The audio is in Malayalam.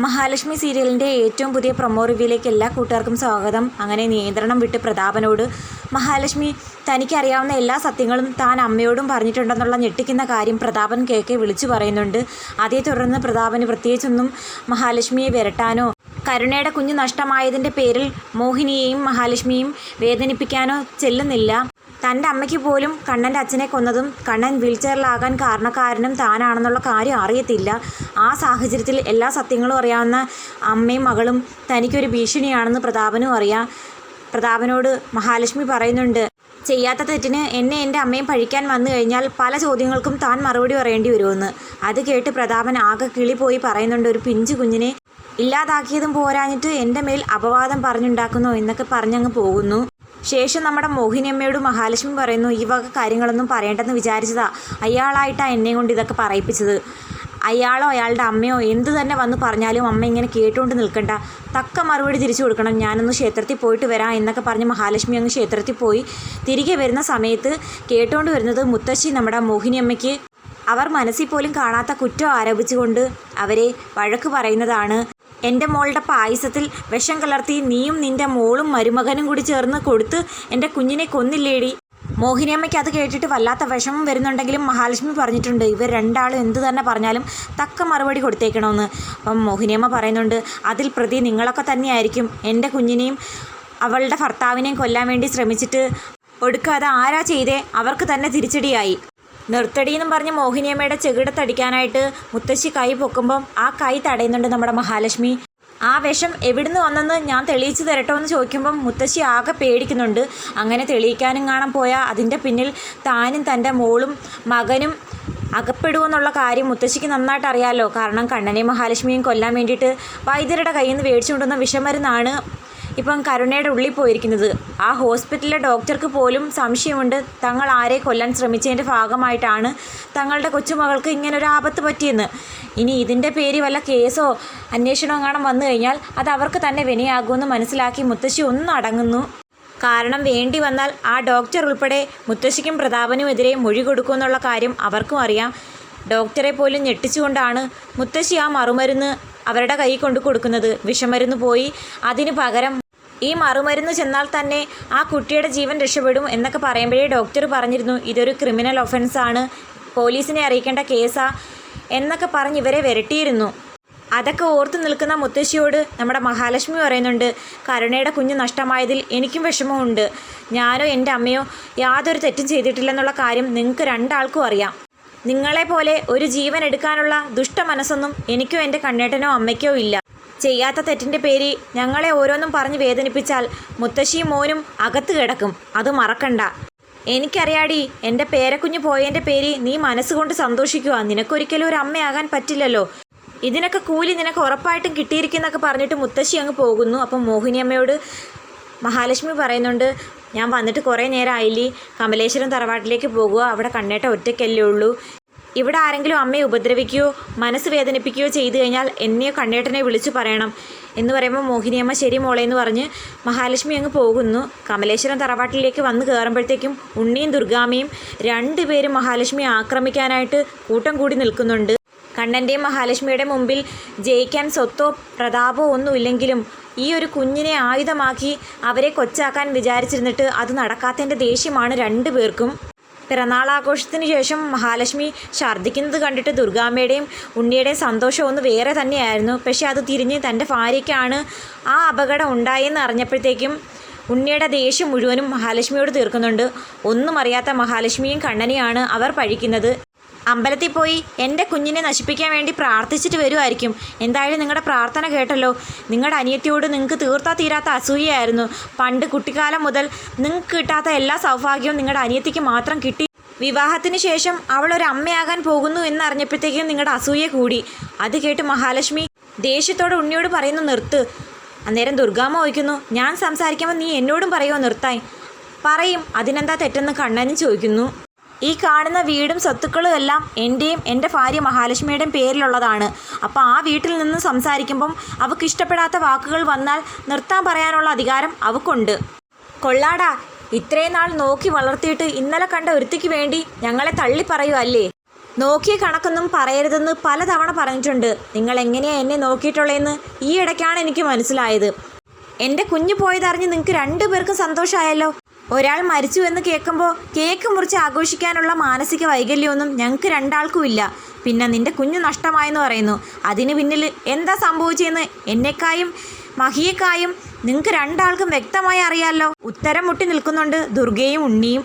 മഹാലക്ഷ്മി സീരിയലിന്റെ ഏറ്റവും പുതിയ പ്രൊമോ റിവ്യൂയിലേക്ക് എല്ലാ കൂട്ടുകാർക്കും സ്വാഗതം. അങ്ങനെ നിയന്ത്രണം വിട്ട് പ്രതാപനോട് മഹാലക്ഷ്മി തനിക്കറിയാവുന്ന എല്ലാ സത്യങ്ങളും താൻ അമ്മയോടും പറഞ്ഞിട്ടുണ്ടെന്നുള്ള ഞെട്ടിക്കുന്ന കാര്യം പ്രതാപൻ കേക്കെ വിളിച്ചു പറയുന്നുണ്ട്. അതേ തുടർന്ന് പ്രതാപന് പ്രത്യേകിച്ചൊന്നും മഹാലക്ഷ്മിയെ വിരട്ടാനോ കരുണയുടെ കുഞ്ഞു നഷ്ടമായതിന്റെ പേരിൽ മോഹിനിയെയും മഹാലക്ഷ്മിയും വേദനിപ്പിക്കാനോ ചെല്ലുന്നില്ല. തന്റെ അമ്മയ്ക്ക് പോലും കണ്ണന്റെ അച്ഛനെ കൊന്നതും കണ്ണൻ വീൽചെയറിലാകാൻ കാരണക്കാരനും താനാണെന്നുള്ള കാര്യം അറിയത്തില്ല. ആ സാഹചര്യത്തിൽ എല്ലാ സത്യങ്ങളും അറിയാവുന്ന അമ്മയും മകളും തനിക്കൊരു ഭീഷണിയാണെന്ന് പ്രതാപനും അറിയാം. പ്രതാപനോട് മഹാലക്ഷ്മി പറയുന്നുണ്ട് ചെയ്യാത്ത തെറ്റിന് എന്നെ എന്റെ അമ്മയും പഴിക്കാൻ വന്നു കഴിഞ്ഞാൽ പല ചോദ്യങ്ങൾക്കും താൻ മറുപടി പറയേണ്ടി വരുമെന്ന് അത് കേട്ട് പ്രതാപൻ ആകെ കിളി പോയി പറയുന്നുണ്ട് ഒരു പിഞ്ചു കുഞ്ഞിനെ ഇല്ലാതാക്കിയതും പോരാഞ്ഞിട്ട് എന്റെ മേൽ അപവാദം പറഞ്ഞുണ്ടാക്കുന്നു? എന്നൊക്കെ പറഞ്ഞങ്ങ് പോകുന്നു. ശേഷം നമ്മുടെ മോഹിനിയമ്മയോട് മഹാലക്ഷ്മി പറയുന്നു ഈ വക കാര്യങ്ങളൊന്നും പറയേണ്ടെന്ന് വിചാരിച്ചതാ. അയാളായിട്ടാണ് എന്നെ കൊണ്ട് ഇതൊക്കെ പറയിപ്പിച്ചത്. അയാളോ അയാളുടെ അമ്മയോ എന്ത് തന്നെ വന്ന് പറഞ്ഞാലും അമ്മ ഇങ്ങനെ കേട്ടുകൊണ്ട് നിൽക്കണ്ട. തക്ക മറുപടി തിരിച്ചു കൊടുക്കണം. ഞാനൊന്ന് ക്ഷേത്രത്തിൽ പോയിട്ട് വരാം എന്നൊക്കെ പറഞ്ഞ് മഹാലക്ഷ്മി അങ്ങ് ക്ഷേത്രത്തിൽ പോയി. തിരികെ വരുന്ന സമയത്ത് കേട്ടുകൊണ്ട് വരുന്നത് മുത്തശ്ശി നമ്മുടെ മോഹിനിയമ്മയ്ക്ക്. അവർ മനസ്സിൽ പോലും കാണാത്ത കുറ്റം ആരോപിച്ചുകൊണ്ട് അവരെ വഴക്ക് പറയുന്നതാണ് എന്റെ മോളുടെ പായസത്തിൽ വിഷം കലർത്തി നീയും നിന്റെ മോളും മരുമകനും കൂടി ചേർന്ന് കൊടുത്ത് എന്റെ കുഞ്ഞിനെ കൊന്നില്ലേടി. മോഹിനിയമ്മയ്ക്ക് അത് കേട്ടിട്ട് വല്ലാത്ത വിഷമം വരുന്നുണ്ടെങ്കിലും മഹാലക്ഷ്മി പറഞ്ഞിട്ടുണ്ട് ഇവർ രണ്ടാളും എന്ത് തന്നെ പറഞ്ഞാലും തക്ക മറുപടി കൊടുത്തേക്കണമെന്ന് അപ്പം മോഹിനിയമ്മ പറയുന്നുണ്ട് അതിൽ പ്രതി നിങ്ങളൊക്കെ തന്നെയായിരിക്കും. എന്റെ കുഞ്ഞിനെയും അവളുടെ ഭർത്താവിനെയും കൊല്ലാൻ വേണ്ടി ശ്രമിച്ചിട്ട് ഒടുക്കാതെ ആരാ ചെയ്തേ? അവർക്ക് തന്നെ തിരിച്ചടിയായി. നിർത്തടി എന്നും പറഞ്ഞ് മോഹിനിയമ്മയുടെ ചെകിട തടിക്കാനായിട്ട് മുത്തശ്ശി കൈ പൊക്കുമ്പം ആ കൈ തടയുന്നുണ്ട് നമ്മുടെ മഹാലക്ഷ്മി. ആ വിഷം എവിടുന്ന് വന്നെന്ന് ഞാൻ തെളിയിച്ചു തരട്ടോ എന്ന് ചോദിക്കുമ്പം മുത്തശ്ശി ആകെ പേടിക്കുന്നുണ്ട്. അങ്ങനെ തെളിയിക്കാനും കാണാൻ പോയാൽ അതിന്റെ പിന്നിൽ താനും തന്റെ മോളും മകനും അകപ്പെടുമെന്നുള്ള കാര്യം മുത്തശ്ശിക്ക് നന്നായിട്ട് അറിയാമല്ലോ കാരണം കണ്ണനെയും മഹാലക്ഷ്മിയും കൊല്ലാൻ വേണ്ടിയിട്ട് വൈദ്യരുടെ കയ്യിൽ നിന്ന് മേടിച്ചുകൊണ്ടുവന്ന വിഷമരുന്നാണ് ഇപ്പം കരുണയുടെ ഉള്ളിൽ പോയിരിക്കുന്നത്. ആ ഹോസ്പിറ്റലിലെ ഡോക്ടർക്ക് പോലും സംശയമുണ്ട്. തങ്ങൾ ആരെ കൊല്ലാൻ ശ്രമിച്ചതിന്റെ ഭാഗമായിട്ടാണ് തങ്ങളുടെ കൊച്ചുമകൾക്ക് ഇങ്ങനെ ഒരു ആപത്ത് പറ്റിയെന്ന്. ഇനി ഇതിന്റെ പേര് വല്ല കേസോ അന്വേഷണമോ കാണാൻ വന്നു കഴിഞ്ഞാൽ അത് അവർക്ക് തന്നെ വിനയാകുമെന്ന് മനസ്സിലാക്കി മുത്തശ്ശി ഒന്ന് അടങ്ങുന്നു. കാരണം വേണ്ടി വന്നാൽ ആ ഡോക്ടർ ഉൾപ്പെടെ മുത്തശ്ശിക്കും പ്രതാപനുമെതിരെ മൊഴി കൊടുക്കുമെന്നുള്ള കാര്യം അവർക്കും അറിയാം. ഡോക്ടറെ പോലും ഞെട്ടിച്ചുകൊണ്ടാണ് മുത്തശ്ശി ആ മറുമരുന്ന് അവരുടെ കൈ കൊണ്ടു കൊടുക്കുന്നത്. വിഷമരുന്ന് പോയി. അതിന് പകരം ഈ മറുമരുന്ന് ചെന്നാൽ തന്നെ ആ കുട്ടിയുടെ ജീവൻ രക്ഷപ്പെടും എന്നൊക്കെ പറയുമ്പോഴേ ഡോക്ടർ പറഞ്ഞിരുന്നു ഇതൊരു ക്രിമിനൽ ഒഫൻസാണ് പോലീസിനെ അറിയിക്കേണ്ട കേസാ എന്നൊക്കെ പറഞ്ഞ് ഇവരെ വിരട്ടിയിരുന്നു. അതൊക്കെ ഓർത്തു നിൽക്കുന്ന മുത്തശ്ശിയോട് നമ്മുടെ മഹാലക്ഷ്മി പറയുന്നുണ്ട് കരുണയുടെ കുഞ്ഞ് നഷ്ടമായതിൽ എനിക്കും വിഷമമുണ്ട്. ഞാനോ എന്റെ അമ്മയോ യാതൊരു തെറ്റും ചെയ്തിട്ടില്ലെന്നുള്ള കാര്യം നിങ്ങൾക്ക് രണ്ടാൾക്കും അറിയാം. നിങ്ങളെപ്പോലെ ഒരു ജീവൻ എടുക്കാനുള്ള ദുഷ്ട ദുഷ്ടമനസ്സൊന്നും എനിക്കോ എന്റെ കണ്ണേട്ടനോ അമ്മയ്ക്കോ ഇല്ല. ചെയ്യാത്ത തെറ്റിന്റെ പേര് ഞങ്ങളെ ഓരോന്നും പറഞ്ഞ് വേദനിപ്പിച്ചാൽ മുത്തശ്ശിയും മോനും അകത്ത് കിടക്കും. അത് മറക്കണ്ട. എനിക്കറിയാടി എന്റെ പേരക്കുഞ്ഞ് പോയതിന്റെ പേര് നീ മനസ്സുകൊണ്ട് സന്തോഷിക്കുക നിനക്കൊരിക്കലും ഒരു അമ്മയാകാൻ പറ്റില്ലല്ലോ. ഇതിനൊക്കെ കൂലി നിനക്ക് ഉറപ്പായിട്ടും കിട്ടിയിരിക്കുന്നൊക്കെ പറഞ്ഞിട്ട് മുത്തശ്ശി അങ്ങ് പോകുന്നു. അപ്പം മോഹിനിയമ്മയോട് മഹാലക്ഷ്മി പറയുന്നുണ്ട് ഞാൻ വന്നിട്ട് കുറേ നേരം ആയില്ലേ കമലേശ്വരം തറവാട്ടിലേക്ക് പോകുക അവിടെ കണ്ണേട്ട ഒറ്റയ്ക്കല്ലേ ഉള്ളൂ. ഇവിടെ ആരെങ്കിലും അമ്മയെ ഉപദ്രവിക്കുകയോ മനസ്സ് വേദനിപ്പിക്കുകയോ ചെയ്തു കഴിഞ്ഞാൽ എന്നെയോ കണ്ണേട്ടനെ വിളിച്ചു പറയണം എന്ന് പറയുമ്പോൾ മോഹിനിയമ്മ ശരി മോളെ എന്ന് പറഞ്ഞ് മഹാലക്ഷ്മി അങ്ങ് പോകുന്നു. കമലേശ്വരം തറവാട്ടിലേക്ക് വന്ന് കയറുമ്പോഴത്തേക്കും ഉണ്ണിയും ദുർഗാമയും രണ്ടുപേരും മഹാലക്ഷ്മിയെ ആക്രമിക്കാനായിട്ട് കൂട്ടം കൂടി നിൽക്കുന്നുണ്ട്. കണ്ണന്റെയും മഹാലക്ഷ്മിയുടെ മുമ്പിൽ ജയിക്കാൻ സ്വത്തോ പ്രതാപോ ഒന്നുമില്ലെങ്കിലും ഈ ഒരു കുഞ്ഞിനെ ആയുധമാക്കി അവരെ കൊച്ചാക്കാൻ വിചാരിച്ചിരുന്നിട്ട് അത് നടക്കാത്തതിന്റെ ദേഷ്യമാണ് രണ്ടു പേർക്കും പിറന്നാളാഘോഷത്തിന് ശേഷം മഹാലക്ഷ്മി ഛർദ്ദിക്കുന്നത് കണ്ടിട്ട് ദുർഗാമ്മയുടെയും ഉണ്ണിയുടെയും സന്തോഷം ഒന്ന് വേറെ തന്നെയായിരുന്നു. പക്ഷേ അത് തിരിഞ്ഞ് തന്റെ ഭാര്യയ്ക്കാണ് ആ അപകടം ഉണ്ടായെന്ന് അറിഞ്ഞപ്പോഴത്തേക്കും ഉണ്ണിയുടെ ദേഷ്യം മുഴുവനും മഹാലക്ഷ്മിയോട് തീർക്കുന്നുണ്ട്. ഒന്നും അറിയാത്ത മഹാലക്ഷ്മിയും കണ്ണനെയാണ് അവർ പഴിക്കുന്നത്. അമ്പലത്തിൽ പോയി എന്റെ കുഞ്ഞിനെ നശിപ്പിക്കാൻ വേണ്ടി പ്രാർത്ഥിച്ചിട്ട് വരുമായിരിക്കും. എന്തായാലും നിങ്ങളുടെ പ്രാർത്ഥന കേട്ടല്ലോ. നിങ്ങളുടെ അനിയത്തിയോട് നിങ്ങൾക്ക് തീർത്താ തീരാത്ത അസൂയയായിരുന്നു. പണ്ട് കുട്ടിക്കാലം മുതൽ നിങ്ങൾക്ക് കിട്ടാത്ത എല്ലാ സൗഭാഗ്യവും നിങ്ങളുടെ അനിയത്തിക്ക് മാത്രം കിട്ടി. വിവാഹത്തിന് ശേഷം അവൾ ഒരു അമ്മയാകാൻ പോകുന്നു എന്നറിഞ്ഞപ്പോഴത്തേക്കും നിങ്ങളുടെ അസൂയ കൂടി. അത് കേട്ട് മഹാലക്ഷ്മി ദേഷ്യത്തോടെ ഉണ്ണിയോട് പറയുന്നു നിർത്ത്. അന്നേരം ദുർഗാമ്മ ചോദിക്കുന്നു ഞാൻ സംസാരിക്കുമ്പോൾ നീ എന്നോടും പറയുമോ നിർത്താൻ? പറയും. അതിനെന്താ തെറ്റെന്ന് കണ്ണനും ചോദിക്കുന്നു. ഈ കാണുന്ന വീടും സ്വത്തുക്കളും എല്ലാം എന്റെയും എന്റെ ഭാര്യ മഹാലക്ഷ്മിയുടെയും പേരിലുള്ളതാണ്. അപ്പോൾ ആ വീട്ടിൽ നിന്ന് സംസാരിക്കുമ്പം അവൾക്ക് ഇഷ്ടപ്പെടാത്ത വാക്കുകൾ വന്നാൽ നിർത്താൻ പറയാനുള്ള അധികാരം അവൾക്കുണ്ട് കൊള്ളാടാ ഇത്രയും നാൾ നോക്കി വളർത്തിയിട്ട് ഇന്നലെ കണ്ട ഒരുത്തിക്ക് വേണ്ടി ഞങ്ങളെ തള്ളി പറയുമല്ലേ നോക്കിയ കണക്കൊന്നും പറയരുതെന്ന് പലതവണ പറഞ്ഞിട്ടുണ്ട്. നിങ്ങൾ എങ്ങനെയാ എന്നെ നോക്കിയിട്ടുള്ളതെന്ന് ഈ ഇടയ്ക്കാണ് എനിക്ക് മനസ്സിലായത്. എന്റെ കുഞ്ഞു പോയതറിഞ്ഞ് നിങ്ങൾക്ക് രണ്ടു പേർക്കും സന്തോഷമായല്ലോ. ഒരാൾ മരിച്ചു എന്ന് കേൾക്കുമ്പോൾ കേക്ക് മുറിച്ച് ആഘോഷിക്കാനുള്ള മാനസിക വൈകല്യമൊന്നും ഞങ്ങൾക്ക് രണ്ടാൾക്കും ഇല്ല പിന്നെ നിന്റെ കുഞ്ഞു നഷ്ടമായെന്ന് പറയുന്നു. അതിന് പിന്നിൽ എന്താ സംഭവിച്ചതെന്ന് എന്നെക്കായും മഹിയേക്കായും നിങ്ങൾക്ക് രണ്ടാൾക്കും വ്യക്തമായി അറിയാമല്ലോ ഉത്തരം മുട്ടി നിൽക്കുന്നുണ്ട് ദുർഗയും ഉണ്ണിയും.